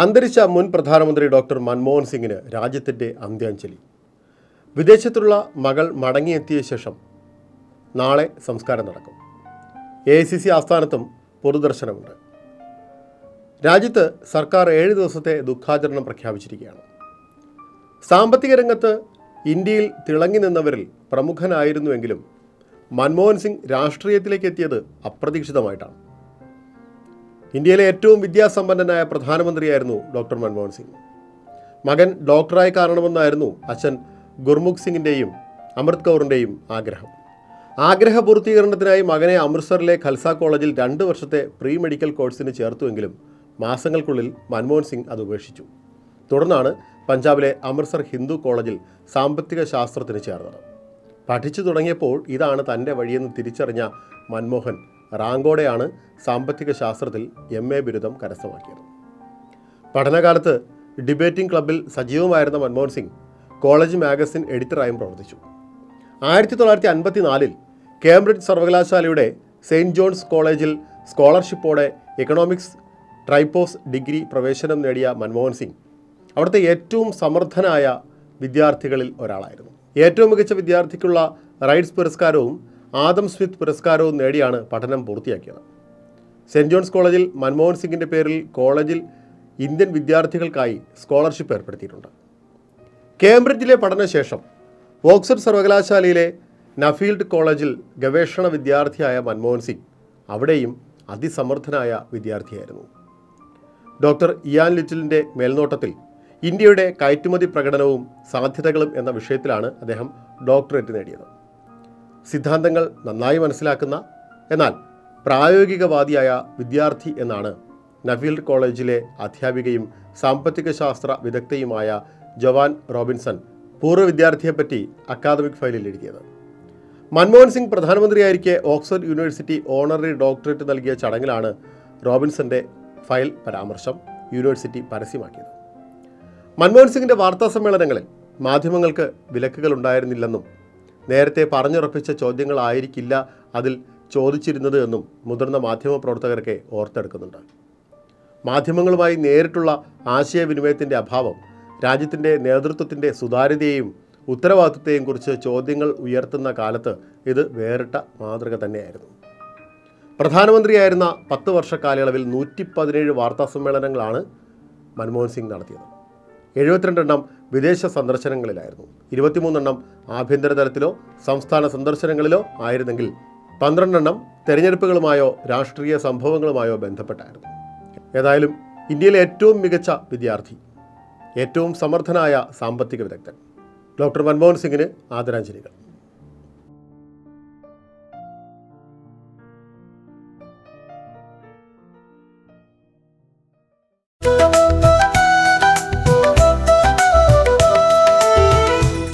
അന്തരിച്ച മുൻ പ്രധാനമന്ത്രി ഡോക്ടർ മൻമോഹൻ സിംഗിന് രാജ്യത്തിന്റെ അന്ത്യാഞ്ജലി. വിദേശത്തുള്ള മകൾ മടങ്ങിയെത്തിയ ശേഷം നാളെ സംസ്കാരം നടക്കും. എ ഐ സി സി ആസ്ഥാനത്തും പൊതുദർശനമുണ്ട്. രാജ്യത്ത് സർക്കാർ ഏഴ് ദിവസത്തെ ദുഃഖാചരണം പ്രഖ്യാപിച്ചിരിക്കുകയാണ്. സാമ്പത്തിക രംഗത്ത് ഇന്ത്യയിൽ തിളങ്ങി നിന്നവരിൽ പ്രമുഖനായിരുന്നുവെങ്കിലും മൻമോഹൻ സിംഗ് രാഷ്ട്രീയത്തിലേക്ക് എത്തിയത് അപ്രതീക്ഷിതമായിട്ടാണ്. ഇന്ത്യയിലെ ഏറ്റവും വിദ്യാസമ്പന്നനായ പ്രധാനമന്ത്രിയായിരുന്നു ഡോക്ടർ മൻമോഹൻ സിംഗ്. മകൻ ഡോക്ടറായി കാണണമെന്നായിരുന്നു അച്ഛൻ ഗുർമുഖ് സിംഗിന്റെയും അമൃത് കൗറിന്റെയും ആഗ്രഹം. ആഗ്രഹ പൂർത്തീകരണത്തിനായി മകനെ അമൃത്സറിലെ ഖൽസ കോളേജിൽ രണ്ട് വർഷത്തെ പ്രീ മെഡിക്കൽ കോഴ്സിന് ചേർത്തുവെങ്കിലും മാസങ്ങൾക്കുള്ളിൽ മൻമോഹൻ സിംഗ് അത് ഉപേക്ഷിച്ചു. തുടർന്നാണ് പഞ്ചാബിലെ അമൃത്സർ ഹിന്ദു കോളേജിൽ സാമ്പത്തിക ശാസ്ത്രത്തിന് ചേർന്നത്. പഠിച്ചു തുടങ്ങിയപ്പോൾ ഇതാണ് തന്റെ വഴിയെന്ന് തിരിച്ചറിഞ്ഞ മൻമോഹൻ റാങ്കോടെയാണ് സാമ്പത്തിക ശാസ്ത്രത്തിൽ എം എ ബിരുദം കരസ്ഥമാക്കിയത്. പഠനകാലത്ത് ഡിബേറ്റിംഗ് ക്ലബ്ബിൽ സജീവമായിരുന്ന മൻമോഹൻ സിംഗ് കോളേജ് മാഗസിൻ എഡിറ്ററായും പ്രവർത്തിച്ചു. ആയിരത്തി തൊള്ളായിരത്തി അൻപത്തി നാലിൽ കേംബ്രിഡ്ജ് സർവകലാശാലയുടെ സെയിന്റ് ജോൺസ് കോളേജിൽ സ്കോളർഷിപ്പോടെ എക്കണോമിക്സ് ട്രൈപ്പോസ് ഡിഗ്രി പ്രവേശനം നേടിയ മൻമോഹൻ സിംഗ് അവിടുത്തെ ഏറ്റവും സമർത്ഥനായ വിദ്യാർത്ഥികളിൽ ഒരാളായിരുന്നു. ഏറ്റവും മികച്ച വിദ്യാർത്ഥിക്കുള്ള റൈറ്റ്സ് പുരസ്കാരവും ആദം സ്മിത്ത് പുരസ്കാരവും നേടിയാണ് പഠനം പൂർത്തിയാക്കിയത്. സെന്റ് ജോൺസ് കോളേജിൽ മൻമോഹൻ സിംഗിന്റെ പേരിൽ കോളേജിൽ ഇന്ത്യൻ വിദ്യാർത്ഥികൾക്കായി സ്കോളർഷിപ്പ് ഏർപ്പെടുത്തിയിട്ടുണ്ട്. കേംബ്രിഡ്ജിലെ പഠനശേഷം ഓക്സ്ഫോർഡ് സർവകലാശാലയിലെ നഫീൽഡ് കോളേജിൽ ഗവേഷണ വിദ്യാർത്ഥിയായ മൻമോഹൻ സിംഗ് അവിടെയും അതിസമർത്ഥനായ വിദ്യാർത്ഥിയായിരുന്നു. ഡോക്ടർ ഇയാൻ ലിറ്റിലിന്റെ മേൽനോട്ടത്തിൽ ഇന്ത്യയുടെ കയറ്റുമതി പ്രകടനവും സാധ്യതകളും എന്ന വിഷയത്തിലാണ് അദ്ദേഹം ഡോക്ടറേറ്റ് നേടിയത്. സിദ്ധാന്തങ്ങൾ നന്നായി മനസ്സിലാക്കുന്ന എന്നാൽ പ്രായോഗികവാദിയായ വിദ്യാർത്ഥി എന്നാണ് നഫീൽഡ് കോളേജിലെ അധ്യാപികയും സാമ്പത്തിക ശാസ്ത്ര വിദഗ്ധയുമായ ജവാൻ റോബിൻസൺ പൂർവ വിദ്യാർത്ഥിയെപ്പറ്റി അക്കാദമിക് ഫയലിൽ എഴുതിയത്. മൻമോഹൻ സിംഗ് പ്രധാനമന്ത്രിയായിരിക്കെ ഓക്സ്ഫോർഡ് യൂണിവേഴ്സിറ്റി ഓണററി ഡോക്ടറേറ്റ് നൽകിയ ചടങ്ങിലാണ് റോബിൻസന്റെ ഫയൽ പരാമർശം യൂണിവേഴ്സിറ്റി പരസ്യമാക്കിയത്. മൻമോഹൻ സിംഗിന്റെ വാർത്താ സമ്മേളനങ്ങളിൽ മാധ്യമങ്ങൾക്ക് വിലക്കുകൾ ഉണ്ടായിരുന്നില്ലെന്നും നേരത്തെ പറഞ്ഞുറപ്പിച്ച ചോദ്യങ്ങളായിരിക്കില്ല അതിൽ ചോദിച്ചിരുന്നത് എന്നും മുതിർന്ന മാധ്യമ പ്രവർത്തകരൊക്കെ ഓർത്തെടുക്കുന്നുണ്ട്. മാധ്യമങ്ങളുമായി നേരിട്ടുള്ള ആശയവിനിമയത്തിന്റെ അഭാവം രാജ്യത്തിന്റെ നേതൃത്വത്തിന്റെ സുതാര്യതയെയും ഉത്തരവാദിത്വത്തെയും കുറിച്ച് ചോദ്യങ്ങൾ ഉയർത്തുന്ന കാലത്ത് ഇത് വേറിട്ട മാതൃക തന്നെയായിരുന്നു. പ്രധാനമന്ത്രിയായിരുന്ന പത്ത് വർഷ കാലയളവിൽ നൂറ്റി പതിനേഴ് വാർത്താ സമ്മേളനങ്ങളാണ് മൻമോഹൻ സിംഗ് നടത്തിയത്. എഴുപത്തിരണ്ടെണ്ണം വിദേശ സന്ദർശനങ്ങളിലായിരുന്നു. ഇരുപത്തിമൂന്നെണ്ണം ആഭ്യന്തര തലത്തിലോ സംസ്ഥാന സന്ദർശനങ്ങളിലോ ആയിരുന്നെങ്കിൽ പന്ത്രണ്ടെണ്ണം തെരഞ്ഞെടുപ്പുകളുമായോ രാഷ്ട്രീയ സംഭവങ്ങളുമായോ ബന്ധപ്പെട്ടായിരുന്നു. ഏതായാലും ഇന്ത്യയിലെ ഏറ്റവും മികച്ച വിദ്യാർത്ഥി ഏറ്റവും സമർത്ഥനായ സാമ്പത്തിക വിദഗ്ധൻ ഡോക്ടർ മൻമോഹൻ സിംഗിന് ആദരാഞ്ജലികൾ.